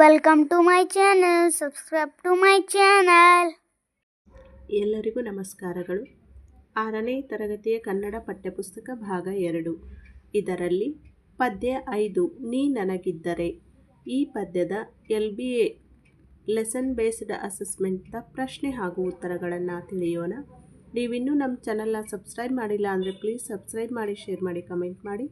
Welcome to my channel subscribe to my channel ಎಲ್ಲರಿಗೂ ನಮಸ್ಕಾರಗಳು. ಆರನೇ ತರಗತಿಯ ಕನ್ನಡ ಪಠ್ಯಪುಸ್ತಕ ಭಾಗ ಎರಡು. ಇದರಲ್ಲಿ ಪದ್ಯ ಐದು, ನೀ ನನಗಿದ್ದರೆ. ಈ ಪದ್ಯದ L B A lesson based ಅಸೆಸ್ಮೆಂಟ್ನ ಪ್ರಶ್ನೆ ಹಾಗೂ ಉತ್ತರಗಳನ್ನು ತಿಳಿಯೋಣ. ನೀವಿನ್ನೂ ನಮ್ಮ ಚಾನಲ್ನ ಸಬ್ಸ್ಕ್ರೈಬ್ ಮಾಡಿಲ್ಲ ಅಂದರೆ ಪ್ಲೀಸ್ ಸಬ್ಸ್ಕ್ರೈಬ್ ಮಾಡಿ ಶೇರ್ ಮಾಡಿ ಕಮೆಂಟ್ ಮಾಡಿ.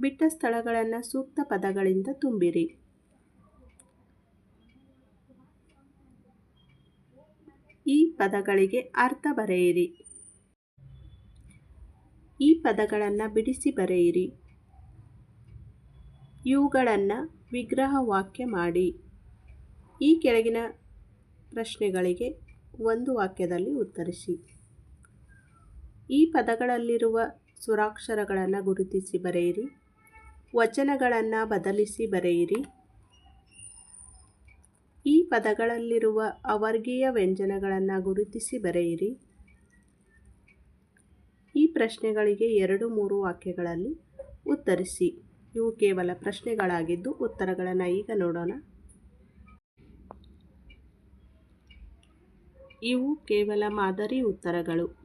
ಬಿಟ್ಟ ಸ್ಥಳಗಳನ್ನು ಸೂಕ್ತ ಪದಗಳಿಂದ ತುಂಬಿರಿ. ಈ ಪದಗಳಿಗೆ ಅರ್ಥ ಬರೆಯಿರಿ. ಈ ಪದಗಳನ್ನು ಬಿಡಿಸಿ ಬರೆಯಿರಿ. ಇವುಗಳನ್ನು ವಿಗ್ರಹ ವಾಕ್ಯ ಮಾಡಿ. ಈ ಕೆಳಗಿನ ಪ್ರಶ್ನೆಗಳಿಗೆ ಒಂದು ವಾಕ್ಯದಲ್ಲಿ ಉತ್ತರಿಸಿ. ಈ ಪದಗಳಲ್ಲಿರುವ ಸುರಾಕ್ಷರಗಳನ್ನು ಗುರುತಿಸಿ ಬರೆಯಿರಿ. ವಚನಗಳನ್ನು ಬದಲಿಸಿ ಬರೆಯಿರಿ. ಈ ಪದಗಳಲ್ಲಿರುವ ಅವರ್ಗೀಯ ವ್ಯಂಜನಗಳನ್ನು ಗುರುತಿಸಿ ಬರೆಯಿರಿ. ಈ ಪ್ರಶ್ನೆಗಳಿಗೆ ಎರಡು ಮೂರು ವಾಕ್ಯಗಳಲ್ಲಿ ಉತ್ತರಿಸಿ. ಇವು ಕೇವಲ ಪ್ರಶ್ನೆಗಳಾಗಿದ್ದು ಉತ್ತರಗಳನ್ನು ಈಗ ನೋಡೋಣ. ಇವು ಕೇವಲ ಮಾದರಿ ಉತ್ತರಗಳು.